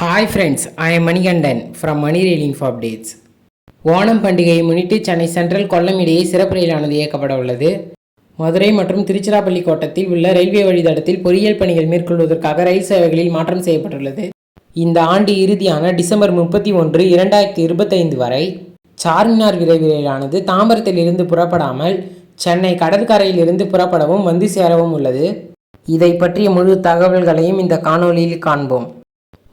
Hi friends I am Manikandan from Mani reeling for updates Onam பண்டிகையை முன்னிட்டு Chennai central Kollam இடையே சிறப்பு ரயிலானது இயக்கப்பட உள்ளது. மதுரை மற்றும் திருச்சிராப்பள்ளி கோட்டத்தில் உள்ள ரயில்வே வழித்தடத்தில் பொறியியல் பணிகள் மேற்கொள்வதற்காக ரயில் சேவைகளில் மாற்றம் செய்யப்பட்டுள்ளது. இந்த ஆண்டு இறுதியான டிசம்பர் முப்பத்தி ஒன்று இரண்டாயிரத்தி இருபத்தைந்து வரை சார்மினார் விரைவு ரயிலானது தாம்பரத்திலிருந்து புறப்படாமல் சென்னை கடற்கரையிலிருந்து புறப்படவும் வந்து சேரவும் உள்ளது. இதை பற்றிய முழு தகவல்களையும் இந்த காணொளியில் காண்போம்.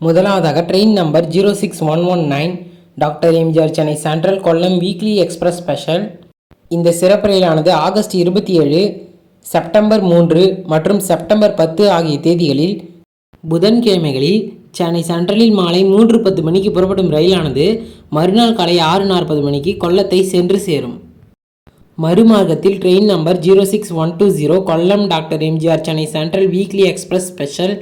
முதலாவதாக train number zero six one one nine doctor MGR Chennai central Kollam weekly express special இந்த சிறப்பு ரயிலானது ஆகஸ்ட் இருபத்தி ஏழு செப்டம்பர் மூன்று மற்றும் செப்டம்பர் பத்து ஆகிய தேதிகளில் புதன்கிழமைகளில் சென்னை சென்ட்ரலில் மாலை மூன்று பத்து மணிக்கு புறப்படும் ரயிலானது மறுநாள் காலை ஆறு நாற்பது மணிக்கு கொல்லத்தை சென்று சேரும். மறுமார்க்கத்தில் train number zero six one two zero Kollam doctor MGR Chennai central weekly express special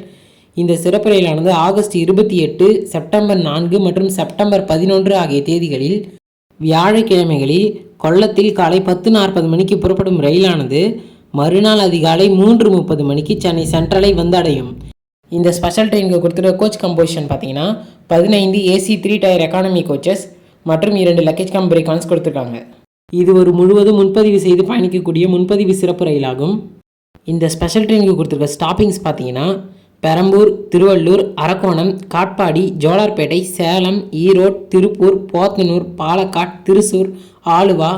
இந்த சிறப்பு ரயிலானது ஆகஸ்ட் இருபத்தி எட்டு செப்டம்பர் நான்கு மற்றும் செப்டம்பர் பதினொன்று ஆகிய தேதிகளில் வியாழக்கிழமைகளில் கொல்லத்தில் காலை பத்து நாற்பது மணிக்கு புறப்படும் ரயிலானது மறுநாள் அதிகாலை மூன்று முப்பது மணிக்கு சென்னை சென்ட்ரலை வந்தடையும் இந்த ஸ்பெஷல் ட்ரெயினுக்கு கொடுத்துருக்க கோச் கம்போசிஷன் பார்த்தீங்கன்னா பதினைந்து AC three tier economy coaches மற்றும் இரண்டு லக்கேஜ் கம் பிரேக்கான்ஸ் கொடுத்துருக்காங்க. இது ஒரு முழுவதும் முன்பதிவு செய்து பயணிக்கக்கூடிய முன்பதிவு சிறப்பு ரயிலாகும். இந்த ஸ்பெஷல் ட்ரெயினுக்கு கொடுத்துருக்க ஸ்டாப்பிங்ஸ் பார்த்தீங்கன்னா பெரம்பூர் திருவள்ளூர் அரக்கோணம் காட்பாடி ஜோலார்பேட்டை சேலம் ஈரோடு திருப்பூர் போத்தனூர் பாலக்காட் திருசூர் ஆலுவா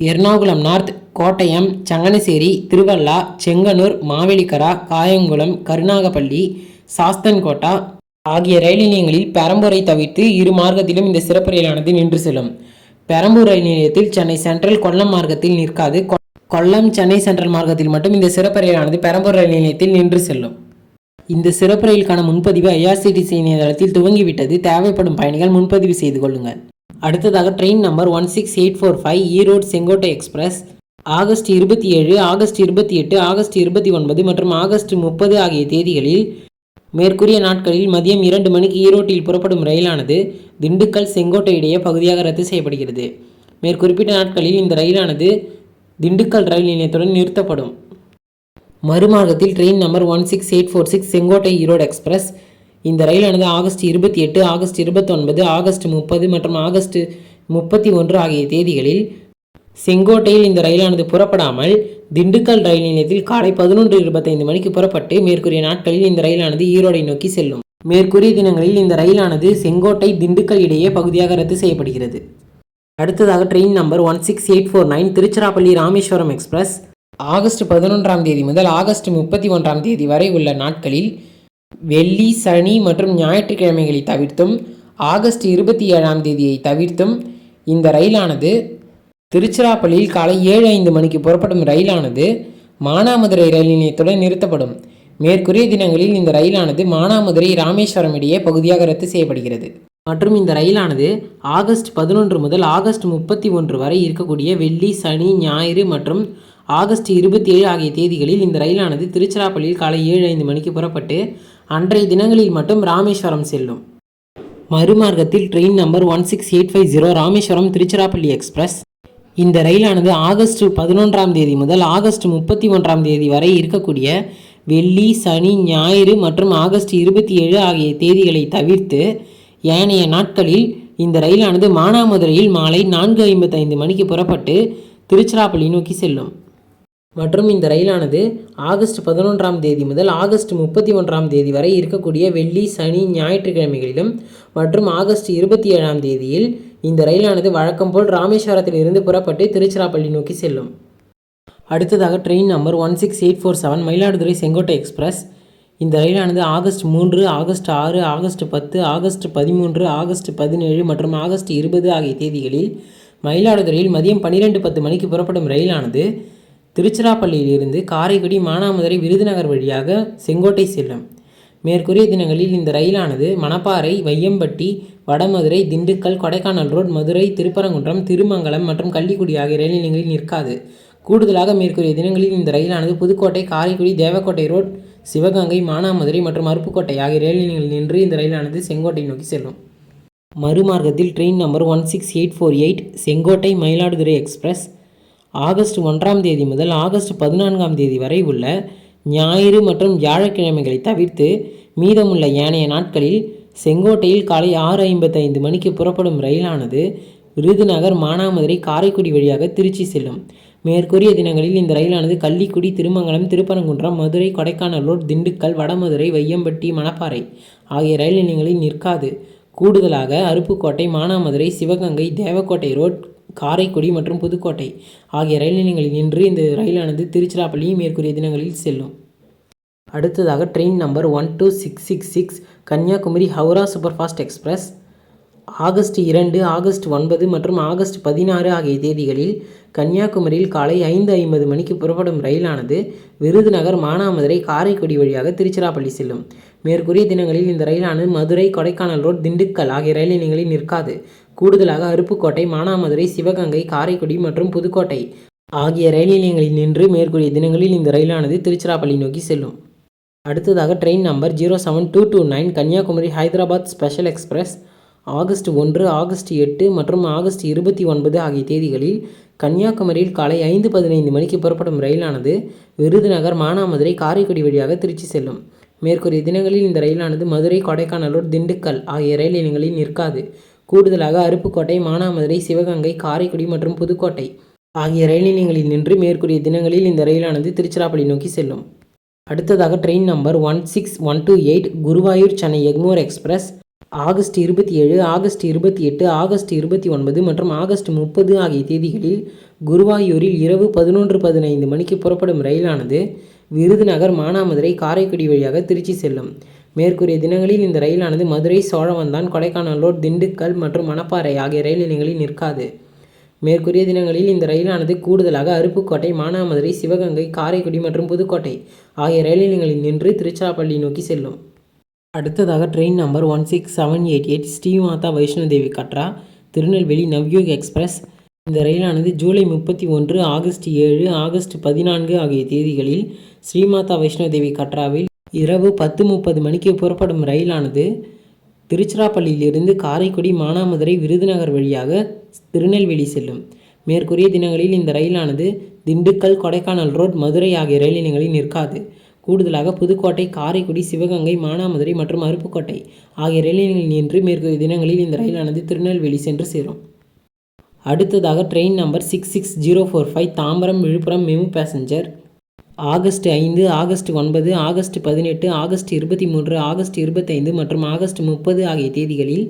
எர்ணாகுளம் நார்த் கோட்டயம் சங்கனசேரி திருவள்ளா செங்கனூர் மாவேலிக்கரா காயங்குளம் கருணாகப்பள்ளி சாஸ்தன்கோட்டா ஆகிய ரயில் நிலையங்களில் பெரம்பூரை தவிர்த்து இரு மார்க்கத்திலும் இந்த சிறப்பு ரயிலானது நின்று செல்லும். பெரம்பூர் ரயில் நிலையத்தில் சென்னை சென்ட்ரல் கொல்லம் மார்க்கத்தில் நிற்காது. கொல்லம் சென்னை சென்ட்ரல் மார்க்கத்தில் மட்டும் இந்த சிறப்பு ரயிலானது பெரம்பூர் ரயில் நிலையத்தில் நின்று செல்லும். இந்த சிறப்பு ரயிலுக்கான முன்பதிவு ஐஆர்சிடிசி இணையதளத்தில் துவங்கிவிட்டது. தேவைப்படும் பயணிகள் முன்பதிவு செய்து கொள்ளுங்கள். அடுத்ததாக train number one six eight four five Erode Sengottai express. August இருபத்தி ஏழு ஆகஸ்ட் இருபத்தி எட்டு ஆகஸ்ட் இருபத்தி ஒன்பது மற்றும் ஆகஸ்ட் முப்பது ஆகிய தேதிகளில் மேற்கூறிய நாட்களில் மதியம் இரண்டு மணிக்கு ஈரோட்டில் புறப்படும் ரயிலானது திண்டுக்கல் செங்கோட்டை இடையே பகுதியாக ரத்து செய்யப்படுகிறது. மேற்குறிப்பிட்ட நாட்களில் இந்த ரயிலானது திண்டுக்கல் ரயில் நிலையத்துடன் நிறுத்தப்படும். மறுமார்க்கத்தில் train number one six eight four six Sengottai Erode express இந்த ரயிலானது ஆகஸ்ட் இருபத்தி எட்டு ஆகஸ்ட் இருபத்தொன்பது ஆகஸ்ட் முப்பது மற்றும் ஆகஸ்ட் முப்பத்தி ஒன்று ஆகிய தேதிகளில் செங்கோட்டையில் இந்த ரயிலானது புறப்படாமல் திண்டுக்கல் ரயில் நிலையத்தில் காலை பதினொன்று இருபத்தைந்து மணிக்கு புறப்பட்டு மேற்கூறிய நாட்களில் இந்த ரயிலானது ஈரோடை நோக்கி செல்லும். மேற்கூறிய தினங்களில் இந்த ரயிலானது செங்கோட்டை திண்டுக்கல் இடையே பகுதியாக ரத்து செய்யப்படுகிறது. அடுத்ததாக train number one six eight four nine Tiruchirappalli Rameswaram express August பதினொன்றாம் தேதி முதல் ஆகஸ்ட் முப்பத்தி ஒன்றாம் தேதி வரை உள்ள நாட்களில் வெள்ளி சனி மற்றும் ஞாயிற்றுக்கிழமைகளை தவிர்த்தும் ஆகஸ்ட் இருபத்தி ஏழாம் தேதியை தவிர்த்தும் இந்த ரயிலானது திருச்சிராப்பள்ளியில் காலை ஏழு ஐந்து மணிக்கு புறப்படும் ரயிலானது மானாமதுரை ரயில் நிலையத்துடன் நிறுத்தப்படும். மேற்கூறிய தினங்களில் இந்த ரயிலானது மானாமதுரை ராமேஸ்வரம் இடையே பகுதியாக ரத்து செய்யப்படுகிறது. மற்றும் இந்த ரயிலானது ஆகஸ்ட் பதினொன்று முதல் ஆகஸ்ட் முப்பத்தி ஒன்று வரை இருக்கக்கூடிய வெள்ளி சனி ஞாயிறு மற்றும் ஆகஸ்ட் இருபத்தி ஏழு ஆகிய தேதிகளில் இந்த ரயிலானது திருச்சிராப்பள்ளியில் காலை ஏழு ஐந்து மணிக்கு புறப்பட்டு அன்றைய தினங்களில் மட்டும் ராமேஸ்வரம் செல்லும். மறுமார்க்கத்தில் train number one six eight five zero Rameswaram Tiruchirappalli express. இந்த ரயிலானது ஆகஸ்ட் பதினொன்றாம் தேதி முதல் ஆகஸ்ட் முப்பத்தி ஒன்றாம் தேதி வரை இருக்கக்கூடிய வெள்ளி சனி ஞாயிறு மற்றும் ஆகஸ்ட் இருபத்தி ஏழு ஆகிய தேதிகளை தவிர்த்து ஏனைய நாட்களில் இந்த ரயிலானது மானாமதுரையில் மாலை நான்கு ஐம்பத்தைந்து மணிக்கு புறப்பட்டு திருச்சிராப்பள்ளி நோக்கி செல்லும். மற்றும் இந்த ரயிலானது ஆகஸ்ட் பதினொன்றாம் தேதி முதல் ஆகஸ்ட் முப்பத்தி ஒன்றாம் தேதி வரை இருக்கக்கூடிய வெள்ளி சனி ஞாயிற்றுக்கிழமைகளிலும் மற்றும் ஆகஸ்ட் இருபத்தி ஏழாம் தேதியில் இந்த ரயிலானது வழக்கம் போல் ராமேஸ்வரத்தில் இருந்து புறப்பட்டு திருச்சிராப்பள்ளி நோக்கி செல்லும். அடுத்ததாக train number one six eight four seven Mayiladuthurai Sengottai express. இந்த ரயிலானது ஆகஸ்ட் மூன்று ஆகஸ்ட் ஆறு ஆகஸ்ட் பத்து ஆகஸ்ட் பதிமூன்று ஆகஸ்ட் பதினேழு மற்றும் ஆகஸ்ட் இருபது ஆகிய தேதிகளில் மயிலாடுதுறையில் மதியம் பன்னிரெண்டு பத்து மணிக்கு புறப்படும் ரயிலானது திருச்சிராப்பள்ளியிலிருந்து காரைக்குடி மானாமதுரை விருதுநகர் வழியாக செங்கோட்டை செல்லும். மேற்கூறிய தினங்களில் இந்த ரயிலானது மணப்பாறை வையம்பட்டி வடமதுரை திண்டுக்கல் கொடைக்கானல் ரோட் மதுரை திருப்பரங்குன்றம் திருமங்கலம் மற்றும் கள்ளிக்குடி ஆகிய ரயில் நிலையங்களில் நிற்காது. கூடுதலாக மேற்கூறிய தினங்களில் இந்த ரயிலானது புதுக்கோட்டை காரைக்குடி தேவக்கோட்டை ரோட் சிவகங்கை மானாமதுரை மற்றும் அருப்புக்கோட்டை ஆகிய ரயில் நிலையங்களில் நின்று இந்த ரயிலானது செங்கோட்டை நோக்கி செல்லும். மறுமார்க்கத்தில் train number one six eight four eight Sengottai Mayiladuthurai express August ஒன்றாம் தேதி முதல் ஆகஸ்ட் பதினான்காம் தேதி வரை உள்ள ஞாயிறு மற்றும் வியாழக்கிழமைகளை தவிர்த்து மீதமுள்ள ஏனைய நாட்களில் செங்கோட்டையில் காலை ஆறு ஐம்பத்தைந்து மணிக்கு புறப்படும் ரயிலானது விருதுநகர் மானாமதுரை காரைக்குடி வழியாக திருச்சி செல்லும். மேற்கூறிய தினங்களில் இந்த ரயிலானது கள்ளிக்குடி திருமங்கலம் திருப்பரங்குன்றம் மதுரை கொடைக்கானல் திண்டுக்கல் வடமதுரை வையம்பட்டி மணப்பாறை ஆகிய ரயில் நிலையங்களில் நிற்காது. கூடுதலாக அருப்புக்கோட்டை மானாமதுரை சிவகங்கை தேவக்கோட்டை ரோட் காரைக்குடி மற்றும் புதுக்கோட்டை ஆகிய ரயில் நிலையங்களில் நின்று இந்த ரயிலானது திருச்சிராப்பள்ளி மேற்கூறிய தினங்களில் செல்லும். அடுத்ததாக train number one two six six six Kanniyakumari Howrah superfast express. August இரண்டு ஆகஸ்ட் ஒன்பது மற்றும் ஆகஸ்ட் பதினாறு ஆகிய தேதிகளில் கன்னியாகுமரியில் காலை ஐந்து ஐம்பது மணிக்கு புறப்படும் ரயிலானது விருதுநகர் மானாமதுரை காரைக்குடி வழியாக திருச்சிராப்பள்ளி செல்லும். மேற்கூறிய தினங்களில் இந்த ரயிலானது மதுரை கொடைக்கானல் ரோட் திண்டுக்கல் ஆகிய ரயில் நிலையங்களில் நிற்காது. கூடுதலாக அருப்புக்கோட்டை மானாமதுரை சிவகங்கை காரைக்குடி மற்றும் புதுக்கோட்டை ஆகிய ரயில் நிலையங்களில் நின்று மேற்கூறிய தினங்களில் இந்த ரயிலானது திருச்சிராப்பள்ளி நோக்கி செல்லும். அடுத்ததாக train number zero seven two two nine Kanniyakumari Hyderabad special express August ஒன்று ஆகஸ்ட் எட்டு மற்றும் ஆகஸ்ட் இருபத்தி ஒன்பது ஆகிய தேதிகளில் கன்னியாகுமரியில் காலை ஐந்து பதினைந்து மணிக்கு புறப்படும் ரயிலானது விருதுநகர் மானாமதுரை காரைக்குடி வழியாக திருச்சி செல்லும். மேற்கூறிய தினங்களில் இந்த ரயிலானது மதுரை கொடைக்கானலூர் திண்டுக்கல் ஆகிய ரயில் நிலையங்களில் நிற்காது. கூடுதலாக அருப்புக்கோட்டை மானாமதுரை சிவகங்கை காரைக்குடி மற்றும் புதுக்கோட்டை ஆகிய ரயில் நிலையங்களில் நின்று மேற்கூறிய தினங்களில் இந்த ரயிலானது திருச்சிராப்பள்ளி நோக்கி செல்லும். அடுத்ததாக train number one six one two eight Guruvayur Chennai Egmore express August இருபத்தி ஏழு ஆகஸ்ட் இருபத்தி எட்டு ஆகஸ்ட் இருபத்தி ஒன்பது மற்றும் ஆகஸ்ட் முப்பது ஆகிய தேதிகளில் குருவாயூரில் இரவு பதினொன்று பதினைந்து மணிக்கு புறப்படும் ரயிலானது விருதுநகர் மானாமதுரை காரைக்குடி வழியாக திருச்சி செல்லும். மேற்கூறிய தினங்களில் இந்த ரயிலானது மதுரை சோழவந்தான் கொடைக்கானல் ரோட் திண்டுக்கல் மற்றும் மணப்பாறை ஆகிய ரயில் நிலையங்களில் நிற்காது. மேற்கூறிய தினங்களில் இந்த ரயிலானது கூடுதலாக அருப்புக்கோட்டை மானாமதுரை சிவகங்கை காரைக்குடி மற்றும் புதுக்கோட்டை ஆகிய ரயில் நிலையங்களில் நின்று திருச்சிராப்பள்ளி நோக்கி செல்லும். அடுத்ததாக train number one six seven eight eight Shri Mata Vaishno Devi Katra Tirunelveli Navyug express. இந்த ரயிலானது ஜூலை முப்பத்தி ஒன்று ஆகஸ்ட் ஏழு ஆகஸ்ட் பதினான்கு ஆகிய தேதிகளில் ஸ்ரீமாதா வைஷ்ணோதேவி கட்ராவில் இரவு பத்து முப்பது மணிக்கு புறப்படும் ரயிலானது திருச்சிராப்பள்ளியிலிருந்து காரைக்குடி மானாமதுரை விருதுநகர் வழியாக திருநெல்வேலி செல்லும். மேற்கூறிய தினங்களில் இந்த ரயிலானது திண்டுக்கல் கொடைக்கானல் ரோட் மதுரை ஆகிய ரயில் நிலையங்களில் நிற்காது. கூடுதலாக புதுக்கோட்டை காரைக்குடி சிவகங்கை மானாமதுரை மற்றும் அருப்புக்கோட்டை ஆகிய ரயில் நிலையங்களில் நின்று மேற்கூறிய தினங்களில் இந்த ரயிலானது திருநெல்வேலி சென்று சேரும். அடுத்ததாக train number six six zero four five Tambaram Villupuram MEMU passenger August ஐந்து ஆகஸ்ட் ஒன்பது ஆகஸ்ட் பதினெட்டு ஆகஸ்ட் இருபத்தி மூன்று ஆகஸ்ட் இருபத்தைந்து மற்றும் ஆகஸ்ட் முப்பது ஆகிய தேதிகளில்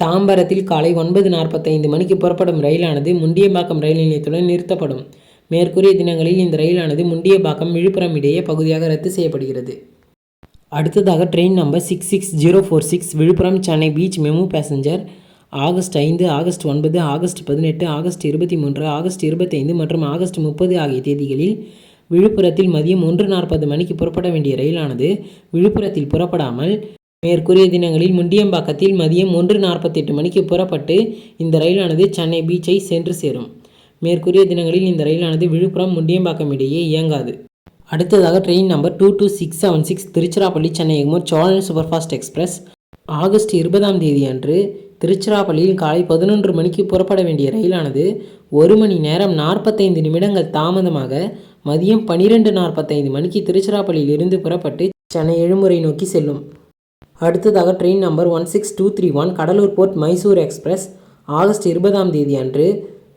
தாம்பரத்தில் காலை ஒன்பது நாற்பத்தைந்து மணிக்கு புறப்படும் ரயிலானது முண்டியம்பாக்கம் ரயில் நிலையத்துடன் நிறுத்தப்படும். மேற்கூறிய தினங்களில் இந்த ரயிலானது முண்டியம்பாக்கம் விழுப்புரம் இடையே பகுதியாக ரத்து செய்யப்படுகிறது. அடுத்ததாக train number six six zero four six Villupuram Chennai beach MEMU passenger. August ஐந்து ஆகஸ்ட் ஒன்பது ஆகஸ்ட் பதினெட்டு ஆகஸ்ட் இருபத்தி மூன்று ஆகஸ்ட் இருபத்தைந்து மற்றும் ஆகஸ்ட் முப்பது ஆகிய தேதிகளில் விழுப்புரத்தில் மதியம் ஒன்று நாற்பது மணிக்கு புறப்பட வேண்டிய ரயிலானது விழுப்புரத்தில் புறப்படாமல் மேற்கூறிய தினங்களில் முண்டியம்பாக்கத்தில் மதியம் ஒன்று நாற்பத்தெட்டு மணிக்கு புறப்பட்டு இந்த ரயிலானது சென்னை பீச்சை சென்று சேரும். மேற்கூறிய தினங்களில் இந்த ரயிலானது விழுப்புரம் முண்டியம்பாக்கம் இடையே இயங்காது. அடுத்ததாக train number two two six seven six Tiruchirappalli Chennai Egmore Cholan superfast express August இருபதாம் தேதி அன்று திருச்சிராப்பள்ளியில் காலை பதினொன்று மணிக்கு புறப்பட வேண்டிய ரயிலானது ஒரு மணி நேரம் நாற்பத்தைந்து நிமிடங்கள் தாமதமாக மதியம் பனிரெண்டு நாற்பத்தைந்து மணிக்கு திருச்சிராப்பள்ளியில் இருந்து புறப்பட்டு சென்னை எழுமுறை நோக்கி செல்லும். அடுத்ததாக train number one six two three one Cuddalore port Mysore express. August இருபதாம் தேதி அன்று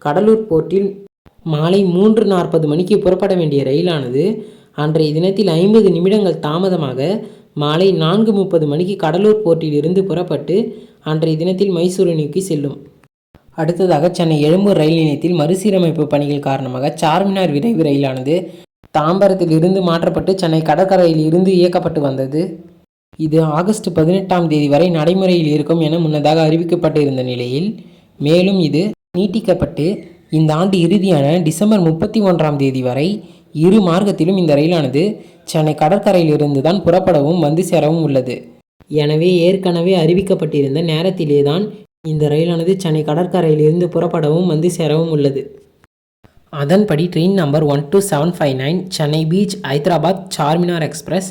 கடலூர் போர்ட்டில் மாலை மூன்று நாற்பது மணிக்கு புறப்பட வேண்டிய ரயிலானது அன்றைய தினத்தில் ஐம்பது நிமிடங்கள் தாமதமாக மாலை நான்கு முப்பது மணிக்கு கடலூர் போர்ட்டில் இருந்து புறப்பட்டு அன்றைய தினத்தில் மைசூரு நோக்கி செல்லும். அடுத்ததாக சென்னை எழும்பூர் ரயில் நிலையத்தில் மறுசீரமைப்பு பணிகள் காரணமாக சார்மினார் விரைவு ரயிலானது தாம்பரத்தில் இருந்து மாற்றப்பட்டு சென்னை கடற்கரையில் இருந்து இயக்கப்பட்டு வந்தது. இது ஆகஸ்ட் பதினெட்டாம் தேதி வரை நடைமுறையில் இருக்கும் என முன்னதாக அறிவிக்கப்பட்டு இருந்த நிலையில் மேலும் இது நீட்டிக்கப்பட்டு இந்த ஆண்டு இறுதியான டிசம்பர் முப்பத்தி ஒன்றாம் தேதி வரை இரு மார்க்கத்திலும் இந்த ரயிலானது சென்னை கடற்கரையிலிருந்து தான் புறப்படவும் வந்து சேரவும் உள்ளது. எனவே ஏற்கனவே அறிவிக்கப்பட்டிருந்த நேரத்திலே தான் இந்த ரயிலானது சென்னை கடற்கரையிலிருந்து புறப்படவும் வந்து சேரவும் உள்ளது. அதன்படி train number one two seven five nine Chennai beach Hyderabad Charminar express.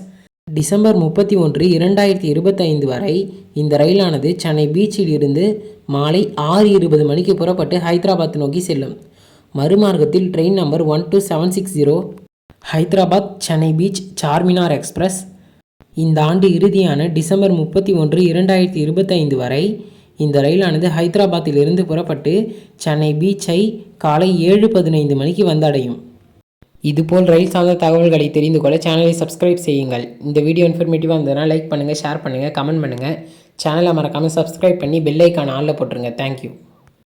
December முப்பத்தி ஒன்று இரண்டாயிரத்தி இருபத்தைந்து வரை இந்த ரயிலானது சென்னை பீச்சில் இருந்து மாலை ஆறு இருபது மணிக்கு புறப்பட்டு ஹைதராபாத் நோக்கி செல்லும். மறுமார்க்கத்தில் train number one two seven six zero Hyderabad Chennai beach Charminar express. இந்த ஆண்டு இறுதியான டிசம்பர் முப்பத்தி ஒன்று இரண்டாயிரத்தி இருபத்தைந்து வரை இந்த ரயிலானது ஹைதராபாத்திலிருந்து புறப்பட்டு சென்னை பீச்சை காலை ஏழு பதினைந்து மணிக்கு வந்தடையும். இதுபோல் ரயில் சார்ந்த தகவல்களை தெரிந்து கொள்ள சேனலை சப்ஸ்கிரைப் செய்யுங்கள். இந்த வீடியோ இன்ஃபர்மேட்டிவாக இருந்ததுன்னா லைக் பண்ணுங்கள் ஷேர் பண்ணுங்கள் கமெண்ட் பண்ணுங்கள் சேனலை மறக்காமல் சப்ஸ்கிரைப் பண்ணி பெல்லைக்கான ஆளில் போட்டுருங்க. தேங்க்யூ